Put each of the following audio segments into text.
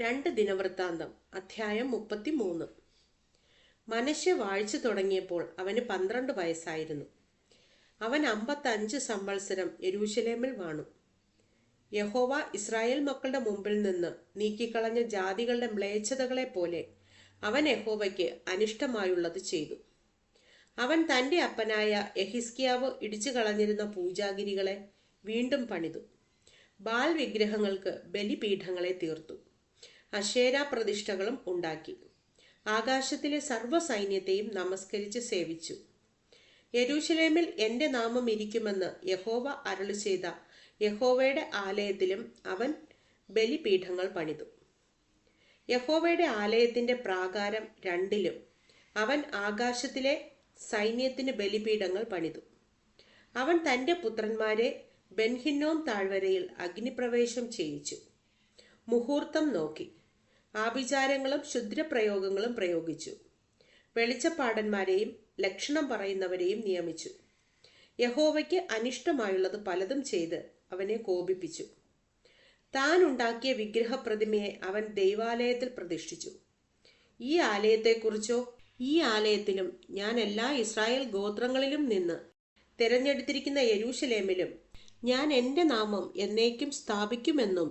രണ്ട് ദിനവൃത്താന്തം അധ്യായം മുപ്പത്തി മൂന്ന് മനുഷ്യ വാഴ്ച തുടങ്ങിയപ്പോൾ അവന് പന്ത്രണ്ട് വയസ്സായിരുന്നു. അവൻ അമ്പത്തഞ്ച് സംവത്സരം യരൂശലേമിൽ വാണു. യഹോവ ഇസ്രായേൽ മക്കളുടെ മുമ്പിൽ നിന്ന് നീക്കിക്കളഞ്ഞ ജാതികളുടെ മ്ലേച്ഛതകളെ പോലെ അവൻ യഹോവയ്ക്ക് അനിഷ്ടമായുള്ളത് ചെയ്തു. അവൻ തന്റെ അപ്പനായ യഹിസ്കിയാവ് ഇടിച്ചു കളഞ്ഞിരുന്ന പൂജാഗിരികളെ വീണ്ടും പണിതു. ബാൽ വിഗ്രഹങ്ങൾക്ക് ബലിപീഠങ്ങളെ തീർത്തു. അശേര പ്രതിഷ്ഠകളും ഉണ്ടാക്കി. ആകാശത്തിലെ സർവ സൈന്യത്തെയും നമസ്കരിച്ച് സേവിച്ചു. യരൂഷലേമിൽ എന്റെ നാമം ഇരിക്കുമെന്ന് യഹോവ അരളി ചെയ്ത യഹോവയുടെ ആലയത്തിലും അവൻ ബലിപീഠങ്ങൾ പണിതു. യഹോവയുടെ ആലയത്തിന്റെ പ്രാകാരം രണ്ടിലും അവൻ ആകാശത്തിലെ സൈന്യത്തിന് ബലിപീഠങ്ങൾ പണിതു. അവൻ തന്റെ പുത്രന്മാരെ ബെൻഹിന്നോം താഴ്വരയിൽ അഗ്നിപ്രവേശം ചെയ്യിച്ചു. മുഹൂർത്തം നോക്കി. ആഭിചാരങ്ങളും ക്ഷുദ്രപ്രയോഗങ്ങളും പ്രയോഗിച്ചു. വെളിച്ചപ്പാടന്മാരെയും ലക്ഷണം പറയുന്നവരെയും നിയമിച്ചു. യഹോവയ്ക്ക് അനിഷ്ടമായുള്ളത് പലതും ചെയ്ത് അവനെ കോപിപ്പിച്ചു. താൻ ഉണ്ടാക്കിയ വിഗ്രഹപ്രതിമയെ അവൻ ദൈവാലയത്തിൽ പ്രതിഷ്ഠിച്ചു. ഈ ആലയത്തെക്കുറിച്ചോ ഈ ആലയത്തിലും ഞാൻ എല്ലാ ഇസ്രായേൽ ഗോത്രങ്ങളിലും നിന്ന് തിരഞ്ഞെടുത്തിരിക്കുന്ന യരൂശലേമിലും ഞാൻ എന്റെ നാമം എന്നേക്കും സ്ഥാപിക്കുമെന്നും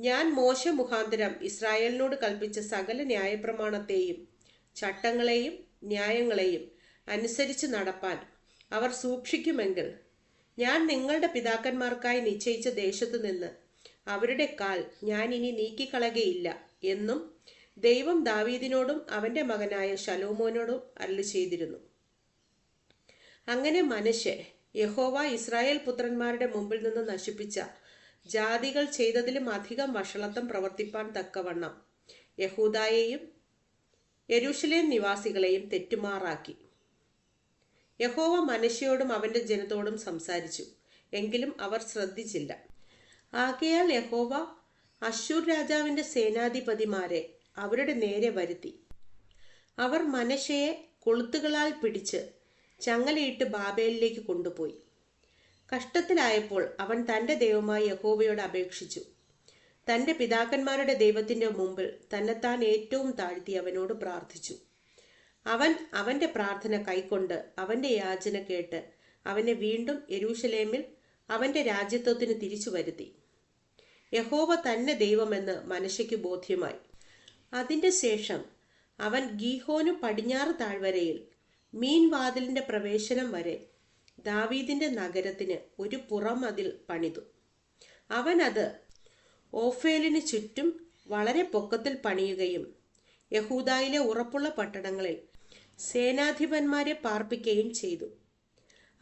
ഞാൻ മോശ മുഖാന്തരം ഇസ്രായേലിനോട് കൽപ്പിച്ച സകല ന്യായപ്രമാണത്തെയും ചട്ടങ്ങളെയും ന്യായങ്ങളെയും അനുസരിച്ച് നടപ്പാൻ അവർ സൂക്ഷിക്കുമെങ്കിൽ ഞാൻ നിങ്ങളുടെ പിതാക്കന്മാർക്കായി നിശ്ചയിച്ച ദേശത്തു നിന്ന് അവരുടെ കാൽ ഞാൻ ഇനി നീക്കിക്കളകയില്ല എന്നും ദൈവം ദാവീദിനോടും അവന്റെ മകനായ ശലോമോനോടും അരളി ചെയ്തിരുന്നു. അങ്ങനെ മനുഷ്യ യഹോവ ഇസ്രായേൽ പുത്രന്മാരുടെ മുമ്പിൽ നിന്ന് നശിപ്പിച്ച ജാതികൾ ചെയ്തതിലും അധികം വഷളത്വം പ്രവർത്തിപ്പാൻ തക്കവണ്ണം യഹൂദായെയും യരുഷലേം നിവാസികളെയും തെറ്റുമാറാക്കി. യഹോവ മനുഷ്യയോടും അവന്റെ ജനത്തോടും സംസാരിച്ചു. എങ്കിലും അവർ ശ്രദ്ധിച്ചില്ല. ആകയാൽ യഹോവ അശൂർ രാജാവിന്റെ സേനാധിപതിമാരെ അവരുടെ നേരെ വരുത്തി. അവർ മനശയെ കൊളുത്തുകളാൽ പിടിച്ച് ചങ്ങലയിട്ട് ബാബേലിലേക്ക് കൊണ്ടുപോയി. കഷ്ടത്തിലായപ്പോൾ അവൻ തന്റെ ദൈവമായ യഹോവയോട് അപേക്ഷിച്ചു. തന്റെ പിതാക്കന്മാരുടെ ദൈവത്തിന്റെ മുമ്പിൽ തന്നെത്താൻ ഏറ്റവും താഴ്ത്തി അവനോട് പ്രാർത്ഥിച്ചു. അവൻ അവന്റെ പ്രാർത്ഥന കൈക്കൊണ്ട് അവന്റെ യാചന കേട്ട് അവനെ വീണ്ടും യെരൂശലേമിൽ അവന്റെ രാജ്യത്വത്തിന് തിരിച്ചു വരുത്തി. യഹോവ തന്നെ ദൈവമെന്ന് മനശയ്ക്ക് ബോധ്യമായി. അതിന്റെ ശേഷം അവൻ ഗീഹോനു പടിഞ്ഞാറ് താഴ്വരയിൽ മീൻവാതിലിന്റെ പ്രവേശനം വരെ ദാവീദിന്റെ നഗരത്തിന് ഒരു പുറമതിൽ പണിതു. അവൻ അത് ഓഫേലിന് ചുറ്റും വളരെ പൊക്കത്തിൽ പണിയുകയും യഹൂദായിലെ ഉറപ്പുള്ള പട്ടണങ്ങളിൽ സേനാധിപന്മാരെ പാർപ്പിക്കുകയും ചെയ്തു.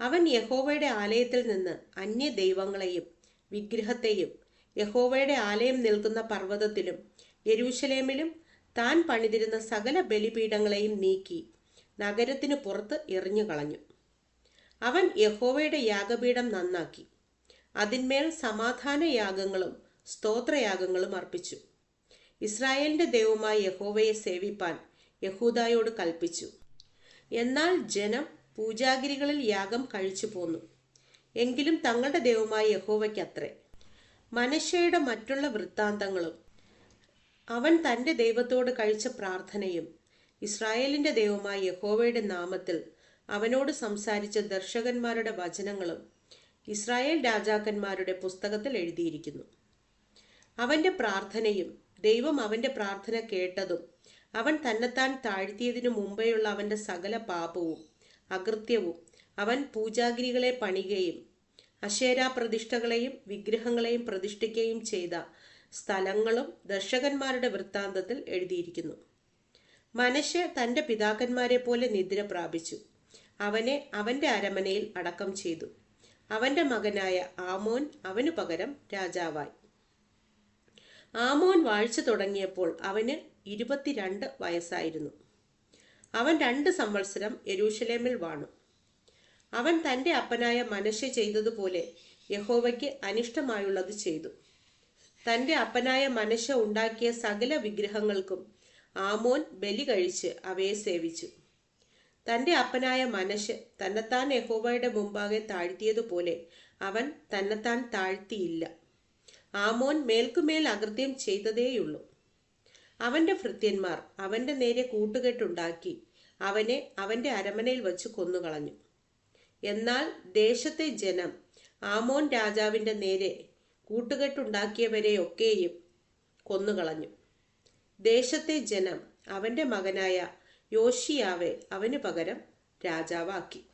അവൻ യഹോവയുടെ ആലയത്തിൽ നിന്ന് അന്യ ദൈവങ്ങളെയും വിഗ്രഹത്തെയും യഹോവയുടെ ആലയം നിൽക്കുന്ന പർവതത്തിലും യെരൂശലേമിലും താൻ പണിതിരുന്ന സകല ബലിപീഠങ്ങളെയും നീക്കി നഗരത്തിന് പുറത്ത് എറിഞ്ഞു കളഞ്ഞു അവൻ യഹോവയുടെ യാഗപീഠം നന്നാക്കി. അതിന്മേൽ സമാധാന യാഗങ്ങളും സ്തോത്രയാഗങ്ങളും അർപ്പിച്ചു. ഇസ്രായേലിന്റെ ദൈവമായ യഹോവയെ സേവിപ്പാൻ യഹൂദായോട് കൽപ്പിച്ചു. എന്നാൽ ജനം പൂജാഗിരികളിൽ യാഗം കഴിച്ചു പോന്നു. എങ്കിലും തങ്ങളുടെ ദൈവമായ യഹോവയ്ക്കത്രേ. മനശയുടെ മറ്റുള്ള വൃത്താന്തങ്ങളും അവൻ തന്റെ ദൈവത്തോട് കഴിച്ച പ്രാർത്ഥനയും ഇസ്രായേലിന്റെ ദൈവമായ യഹോവയുടെ നാമത്തിൽ അവനോട് സംസാരിച്ച ദർശകന്മാരുടെ വചനങ്ങളും ഇസ്രായേൽ രാജാക്കന്മാരുടെ പുസ്തകത്തിൽ എഴുതിയിരിക്കുന്നു. അവന്റെ പ്രാർത്ഥനയും ദൈവം അവന്റെ പ്രാർത്ഥന കേട്ടതും അവൻ തന്നെത്താൻ താഴ്ത്തിയതിനു മുമ്പെയുള്ള അവന്റെ സകല പാപവും അകൃത്യവും അവൻ പൂജാഗിരികളെ പണികയും അശേരാ പ്രതിഷ്ഠകളെയും വിഗ്രഹങ്ങളെയും പ്രതിഷ്ഠിക്കുകയും ചെയ്ത സ്ഥലങ്ങളും ദർശകന്മാരുടെ വൃത്താന്തത്തിൽ എഴുതിയിരിക്കുന്നു. മനശ്ശെ തന്റെ പിതാക്കന്മാരെ പോലെ നിദ്ര പ്രാപിച്ചു. അവനെ അവന്റെ അരമനയിൽ അടക്കം ചെയ്തു. അവന്റെ മകനായ ആമോൻ അവനു പകരം രാജാവായി. ആമോൻ വാഴ്ച തുടങ്ങിയപ്പോൾ അവന് ഇരുപത്തിരണ്ട് വയസ്സായിരുന്നു. അവൻ രണ്ട് സംവത്സരം യരൂഷലേമിൽ വാണു. അവൻ തന്റെ അപ്പനായ മനശ ചെയ്തതുപോലെ യഹോവയ്ക്ക് അനിഷ്ടമായുള്ളത് ചെയ്തു. തന്റെ അപ്പനായ മനശ ഉണ്ടാക്കിയ സകല വിഗ്രഹങ്ങൾക്കും ആമോൻ ബലി കഴിച്ച് അവയെ സേവിച്ചു. തന്റെ അപ്പനായ മനശ് തന്നെത്താൻ യഹോവയുടെ മുമ്പാകെ താഴ്ത്തിയതുപോലെ അവൻ തന്നെത്താൻ താഴ്ത്തിയില്ല. ആമോൻ മേൽക്കുമേൽ അകൃത്യം ചെയ്തതേയുള്ളൂ. അവന്റെ ഭൃത്യന്മാർ അവന്റെ നേരെ കൂട്ടുകെട്ടുണ്ടാക്കി അവനെ അവന്റെ അരമനയിൽ വച്ച് കൊന്നുകളഞ്ഞു. എന്നാൽ ദേശത്തെ ജനം ആമോൻ രാജാവിന്റെ നേരെ കൂട്ടുകെട്ടുണ്ടാക്കിയവരെയൊക്കെയും കൊന്നുകളഞ്ഞു ദേശത്തെ ജനം അവന്റെ മകനായ യോഷിയാവെ അവന് പകരം രാജാവാക്കി.